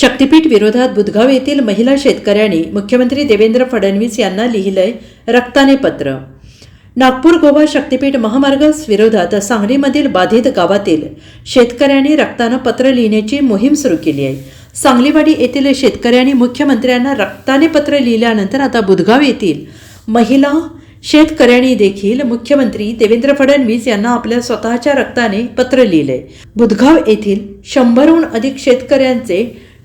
शक्तीपीठ विरोधात बुधगाव येथील महिला शेतकऱ्यांनी मुख्यमंत्री देवेंद्र फडणवीस यांना लिहिलंय रक्ताने पत्र. नागपूर गोवा शक्तीपीठ महामार्गास विरोधात सांगलीमधील बाधित गावातील शेतकऱ्यांनी रक्तानं पत्र लिहिण्याची मोहीम सुरू केली आहे. सांगलीवाडी येथील शेतकऱ्यांनी मुख्यमंत्र्यांना रक्ताने पत्र लिहिल्यानंतर आता बुधगाव येथील महिला शेतकऱ्यांनी देखील मुख्यमंत्री देवेंद्र फडणवीस यांना आपल्या स्वतःच्या रक्ताने पत्र लिहिले बुधगाव येथील शंभरहून अधिक शेतकऱ्यांचे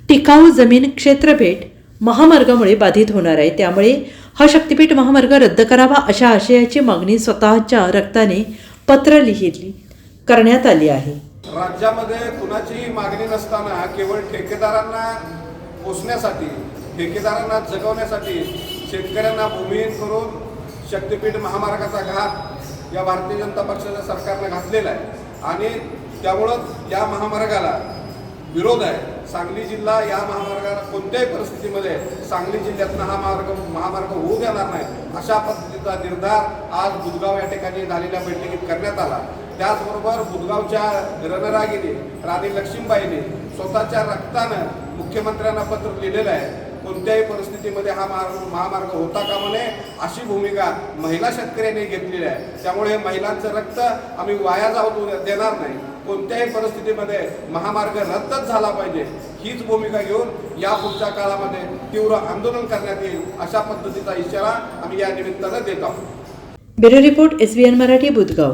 टिकाऊ जमीन क्षेत्रभेट महामार्गामुळे बाधित होणार आहे. त्यामुळे हा शक्तीपीठ महामार्ग रद्द करावा अशा आशयाची मागणी स्वतःच्या रक्ताने पत्र लिहिली करण्यात आली आहे. राज्यामध्ये कुणाची मागणी नसताना केवळ ठेकेदारांना पोचण्यासाठी ठेकेदारांना जगवण्यासाठी शेतकऱ्यांना भूमिहीन करून शक्तीपीठ महामार्गाचा घात या भारतीय जनता पक्षाच्या सरकारनं घातलेला आहे. आणि त्यामुळं या महामार्गाला विरोध आहे. सांगली जिल्हा या महामार्गाला कोणत्याही परिस्थितीमध्ये सांगली जिल्ह्यातनं हा मार्ग महामार्ग होऊ देणार नाही अशा पद्धतीचा निर्धार आज बुधगाव या ठिकाणी झालेल्या बैठकीत करण्यात आला. त्याचबरोबर बुधगावच्या रणरागिने राणी लक्ष्मीबाईने स्वतःच्या रक्तानं मुख्यमंत्र्यांना पत्र लिहिलेलं आहे. कोणत्याही परिस्थितीमध्ये हा मार्ग महामार्ग होता का म्हणे अशी भूमिका महिला शेतकऱ्यांनी घेतलेली आहे. त्यामुळे महिलांचं रक्त आम्ही वाया जाऊ देणार नाही. कोणत्याही परिस्थितीमध्ये महामार्ग रद्दच झाला पाहिजे हीच भूमिका घेऊन या पुढच्या काळामध्ये तीव्र आंदोलन करण्यात येईल अशा पद्धतीचा इशारा आम्ही या निमित्तानं देत आहोत. Bureau report S B N Marathi Budhgaon